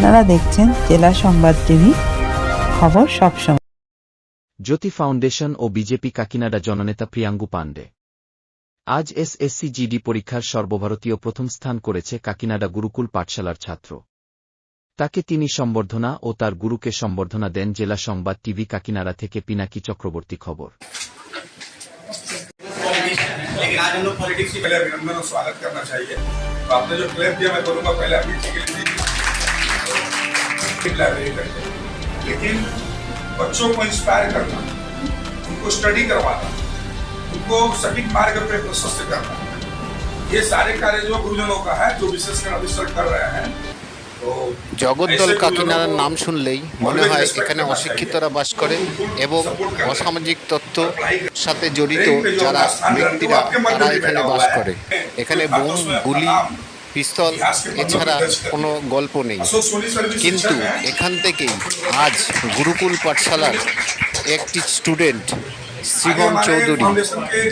আপনারা দেখছেন জেলা সংবাদ টিভি খবর সবসময় জ্যোতি ফাউন্ডেশন ও বিজেপি কাকিনাডা জননেতা প্রিয়াঙ্গু পাণ্ডে আজ এসএসসি জিডি পরীক্ষার সর্বভারতীয় প্রথম স্থান করেছে কাকিনাডা গুরুকুল পাঠশালার ছাত্র তাকে তিনি সম্বর্ধনা ও তার গুরুকে সম্বর্ধনা দেন জেলা সংবাদ টিভি কাকিনাড়া থেকে পিনাকি চক্রবর্তী খবর लेकिन आज हम लोग पॉलिटिक्स की पहले अभिनंदन और स्वागत करना चाहिए तो आपने जो क्लेम दिया मैं बोलूंगा पहले अभी के लिए लाइब्रेरी करके लेकिन बच्चों को इंस्पायर करना उनको स्टडी करवाना उनको सटीक मार्ग पे प्रशस्त करना ये सारे कार्य जो गुरुजनों का है जो विशेषकर अभी सर कर रहे हैं तो জগদ্দল ऐसे কাকিনাড়ার गुरुजनों को নাম শুনলেই মনে হয় এখানে অশিক্ষিতরা বাস করে এবং অসামাজিক তত্ত্ব সাথে জড়িত যারা ব্যক্তিরা তারা এখানে বাস করে এখানে বোম গুলি পিস্তল এছাড়া কোনো গল্প নেই। কিন্তু এখান থেকেই আজ গুরুকুল পাঠশালার একটি স্টুডেন্ট শিবম চৌধুরী,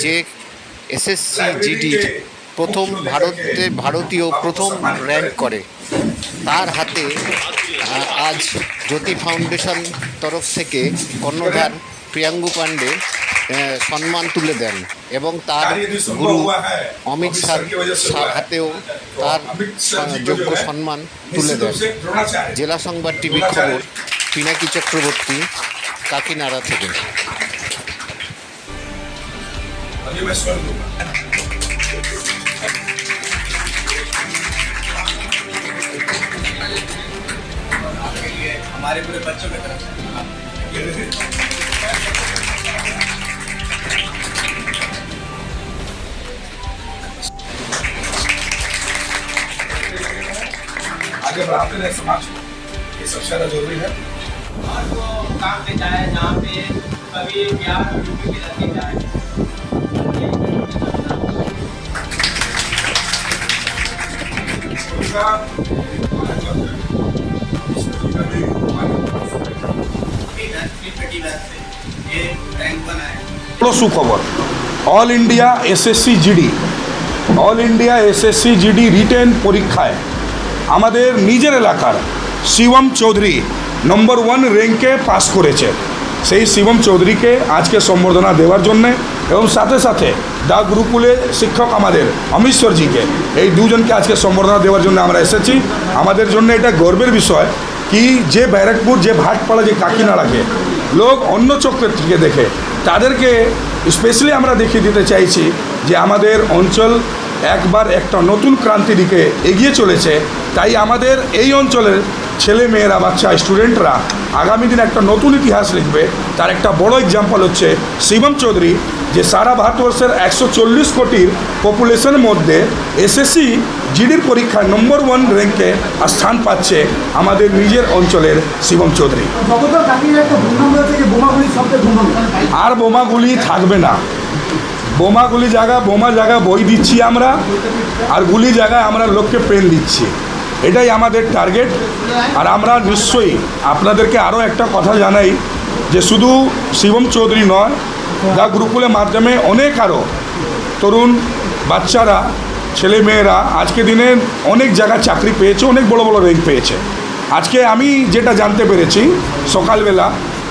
যে এসএসসি জিডির প্রথম ভারতে ভারতীয় প্রথম র্যাঙ্ক করে, তার হাতে আজ জ্যোতি ফাউন্ডেশন তরফ থেকে কর্ণধার প্রিয়াঙ্গু পাণ্ডে সম্মান তুলে দেন এবং তার গুরু অমিত শাহ শাহ হাতেও তার আহ, যোগ্য সম্মান তুলে निश्चित रूप দেন से द्रोणाचार्य জেলা সংবাদ টিভির খবর পিনাকি চক্রবর্তী কাকিনাড়া থেকে अभी मैं स्वयं दूंगा हमारे पूरे बच्चों की तरफ से आगे बढ़ाते रहे समाज को ये सबसे ज़्यादा ज़रूरी है। और वो काम पे जाए जहाँ पे कभी प्यार यूपी के लगे जाए सुखबर all India SSC GD all India SSC GD written परीक्षाएँ আমাদের নিজের এলাকার শিবম চৌধুরী নম্বর ওয়ান র্যাঙ্কে পাস করেছে। সেই শিবম চৌধুরীকে আজকে সম্বর্ধনা দেওয়ার জন্যে এবং সাথে সাথে দা গুরুকুলে শিক্ষক আমাদের অমৃশ্বরজিকে এই দুজনকে আজকে সম্বর্ধনা দেওয়ার জন্য আমরা এসেছি। আমাদের জন্য এটা গর্বের বিষয় কি যে ব্যারাকপুর, যে ভাটপাড়া, যে কাকিনাড়াকে লোক অন্য চক্রের থেকে দেখে, তাদেরকে স্পেশালি আমরা দেখিয়ে দিতে চাইছি যে আমাদের অঞ্চল একবার একটা নতুন ক্রান্তি দিকে এগিয়ে চলেছে। তাই আমাদের এই অঞ্চলের ছেলে মেয়েরা বাচ্চা স্টুডেন্টরা আগামী দিন একটা নতুন ইতিহাস লিখবে। তার একটা বড় এক্সাম্পল হচ্ছে শিবম চৌধুরী যে সারা ভারতবর্ষের একশো চল্লিশ কোটির পপুলেশনের মধ্যে এসএসসি জিডির পরীক্ষায় নম্বর ওয়ান র্যাঙ্কে স্থান পাচ্ছে আমাদের নিজের অঞ্চলের শিবম চৌধুরী। আর বোমাগুলি থাকবে না। বোমাগুলি জায়গা, বোমা জায়গা বই দিচ্ছি আমরা, আর গুলি জায়গায় আমরা লোককে পেন দিচ্ছি। এটাই আমাদের টার্গেট আর আমরা নিশ্চয়ই আপনাদেরকে আরও একটা কথা জানাই, যে শুধু শিবম চৌধুরী নয় দা গুরুকুলের মাধ্যমে অনেক আরও তরুণ বাচ্চারা, ছেলে মেয়েরা আজকে দিনে অনেক জায়গায় চাকরি পেয়েছে, অনেক বড় বড় র্যাঙ্ক পেয়েছে। আজকে আমি যেটা জানতে পেরেছি সকালবেলা,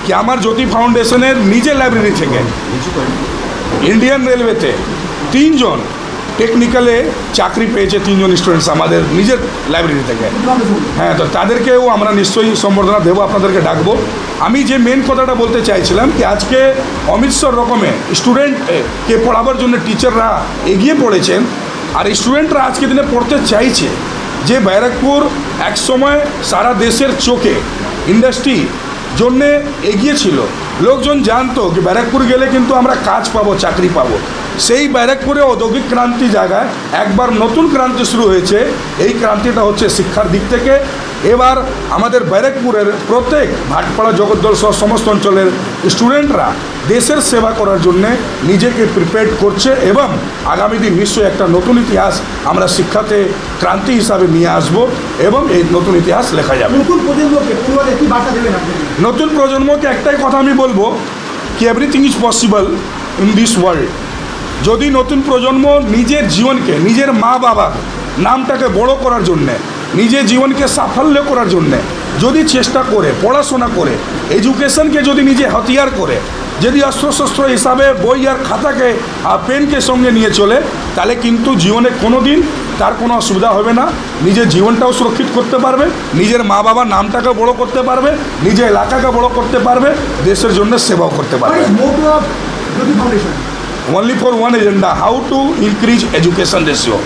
কি আমার জ্যোতি ফাউন্ডেশনের নিজের লাইব্রেরি থেকে ইন্ডিয়ান রেলওয়েতে তিনজন টেকনিক্যালে চাকরি পেয়েছে তিনজন স্টুডেন্টস আমাদের নিজের লাইব্রেরি থেকে। হ্যাঁ তো তাদেরকেও আমরা নিশ্চয়ই সম্বর্ধনা দেবো, আপনাদেরকে ডাকবো। আমি যে মেন কথাটা বলতে চাইছিলাম কি, আজকে অমৃতসর রকমে স্টুডেন্টকে পড়াবার জন্য টিচাররা এগিয়ে পড়েছেন, আর স্টুডেন্টরা আজকে দিনে পড়তে চাইছে যে ব্যারাকপুর একসময় সারা দেশের চোখে ইন্ডাস্ট্রি জন্যে এগিয়ে ছিল। লোকজন জানতো কি ব্যারাকপুর গেলে কিন্তু আমরা কাজ পাবো চাকরি পাবো। সেই ব্যারাকপুরে ঔদ্যোগিক ক্রান্তি জায়গায় একবার নতুন ক্রান্তি শুরু হয়েছে। এই ক্রান্তিটা হচ্ছে শিক্ষার দিক থেকে। এবার আমাদের ব্যারাকপুরের প্রত্যেক ভাটপাড়া জগদ্দল সহ সমস্ত অঞ্চলের স্টুডেন্টরা দেশের সেবা করার জন্যে নিজেকে প্রিপেয়ার করছে এবং আগামী দিন নিশ্চয়ই একটা নতুন ইতিহাস আমরা শিক্ষাতে ক্রান্তি হিসাবে নিয়ে আসব এবং এই নতুন ইতিহাস লেখা যাবে। নতুন প্রজন্মকে কি বার্তা দেবেন নতুন প্রজন্মকে একটাই কথা আমি বলব কি everything is possible in this world যদি নতুন প্রজন্ম নিজের জীবনকে, নিজের মা বাবার নামটাকে বড় করার জন্যে, নিজের জীবনকে সাফল্য করার জন্যে যদি চেষ্টা করে, পড়াশোনা করে এডুকেশনকে যদি নিজে হাতিয়ার করে, যদি অস্ত্রশস্ত্র হিসাবে বই আর খাতাকে আর পেনকে সঙ্গে নিয়ে চলে, তাহলে কিন্তু জীবনে কোনো দিন তার কোনো অসুবিধা হবে না। নিজের জীবনটাও সুরক্ষিত করতে পারবে, নিজের মা বাবার নামটাকে বড় করতে পারবে, নিজের এলাকাকে বড় করতে পারবে, দেশের জন্য সেবাও করতে পারবে। Only for one agenda how to increase education ratio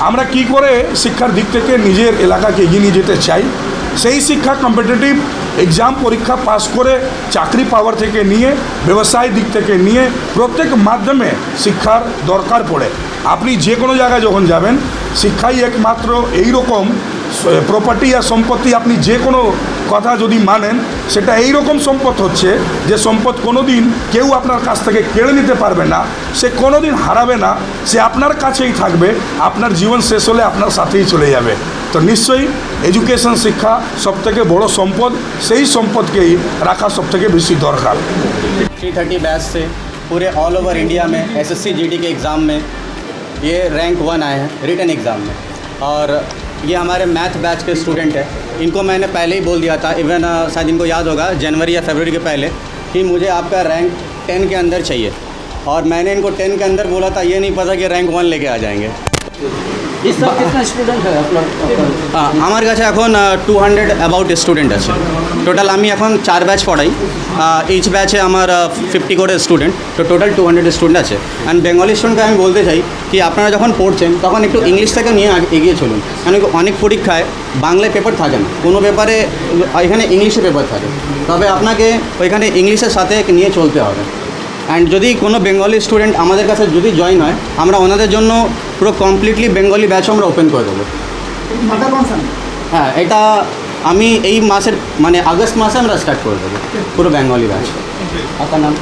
আমরা কি করে শিক্ষার দিক থেকে নিজের এলাকাকে এগিয়ে নিয়ে যেতে চাই? সেই শিক্ষা কম্পিটিটিভ এক্সাম পরীক্ষা পাস করে চাকরি পাওয়ার থেকে নিয়ে, ব্যবসায় দিক থেকে নিয়ে প্রত্যেক মাধ্যমে শিক্ষার দরকার পড়ে। আপনি যে কোনো জায়গায় যখন যাবেন, শিক্ষাই একমাত্র এই রকম প্রপার্টি আর সম্পত্তি আপনি যে কোনো কথা যদি মানেন সেটা এই রকম সম্পদ হচ্ছে যে সম্পদ কোনো দিন কেউ আপনার কাছ থেকে কেড়ে নিতে পারবে না সে কোনো দিন হারাবে না সে আপনার কাছেই থাকবে আপনার জীবন শেষ হলে আপনার সাথেই চলে যাবে তো নিশ্চয়ই এডুকেশন শিক্ষা সবথেকে বড় সম্পদ সেই সম্পদকেই রাখা সবথেকে বেশি দরকার थ्री थर्टी बैच से पूरे ऑल ओवर इंडिया में एस एस के एग्ज़ाम में ये रैंक वन आए हैं रिटर्न एग्ज़ाम में और ये हमारे मैथ बैच के स्टूडेंट हैं। इनको मैंने पहले ही बोल दिया था। इवन शायद इनको याद होगा, जनवरी या फरवरी के पहले, कि मुझे आपका रैंक टेन के अंदर चाहिए। और मैंने इनको टेन के अंदर बोला था, ये नहीं पता कि रैंक वन लेके आ जाएँगे। আমার কাছে এখন টু হান্ড্রেড অ্যাবাউট স্টুডেন্ট আছে। টোটাল আমি এখন চার ব্যাচ পড়াই। এইচ ব্যাচে আমার ফিফটি করে স্টুডেন্ট তো টোটাল টু হান্ড্রেড স্টুডেন্ট আছে। অ্যান্ড বেঙ্গলি স্টুডেন্টকে আমি বলতে চাই কি, আপনারা যখন পড়ছেন, তখন একটু ইংলিশ থেকে নিয়ে এগিয়ে চলুন। কেন অনেক পরীক্ষায় বাংলায় পেপার থাকে না। কোনো পেপারে এখানে ইংলিশে পেপার থাকে। তবে আপনাকে ওইখানে ইংলিশের সাথে নিয়ে চলতে হবে। অ্যান্ড যদি কোনো বেঙ্গলি স্টুডেন্ট আমাদের কাছে যদি জয়েন হয়, আমরা ওনাদের জন্য পুরো কমপ্লিটলি বেঙ্গলি ব্যাচ আমরা ওপেন করে দেবো। হ্যাঁ এটা আমি এই মাসের মানে আগস্ট মাসে আমরা স্টার্ট করে দেবো পুরো বেঙ্গলি ব্যাচ आपका नाम?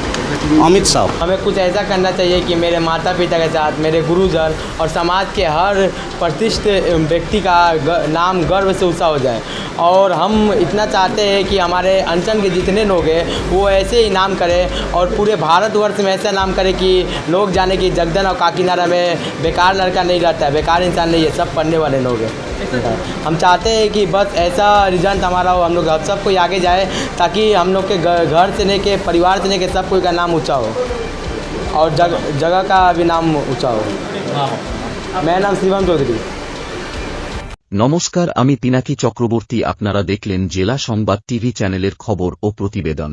अमित साहब। हमें कुछ ऐसा करना चाहिए कि मेरे माता पिता के साथ मेरे गुरुजन और समाज के हर प्रतिष्ठ व्यक्ति का नाम गर्व से ऊँचा हो जाए। और हम इतना चाहते हैं कि हमारे अंचल के जितने लोग हैं वो ऐसे ही नाम करें और पूरे भारतवर्ष में ऐसा नाम करें कि लोग जाने कि जगदन और काकीनारा में बेकार लड़का नहीं रहता है बेकार इंसान नहीं है सब पढ़ने वाले लोग हैं। हम चाहते हैं कि बस ऐसा रिज़ल्ट हमारा हो हम लोग सब कोई आगे जाए ताकि हम लोग के घर से लेके परिवार से लेके सब कोई का नाम ऊंचा हो और जग, जगह का भी नाम ऊंचा हो मेरा नाम शिवम चौधरी নমস্কার আমি পিনাকি চক্রবর্তী আপনারা দেখলেন জেলা সংবাদ টিভি চ্যানেলের খবর ও প্রতিবেদন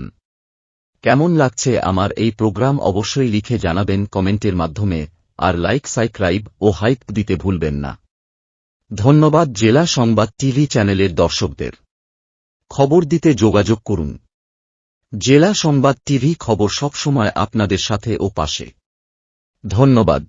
কেমন লাগছে আমার এই প্রোগ্রাম অবশ্যই লিখে জানাবেন কমেন্টের মাধ্যমে আর লাইক সাইক্রাইব ও হাইপ দিতে ভুলবেন না ধন্যবাদ জেলা সংবাদ টিভি চ্যানেলের দর্শকদের খবর দিতে যোগাযোগ করুন জেলা সংবাদ টিভি খবর সবসময় আপনাদের সাথে ও পাশে। ধন্যবাদ।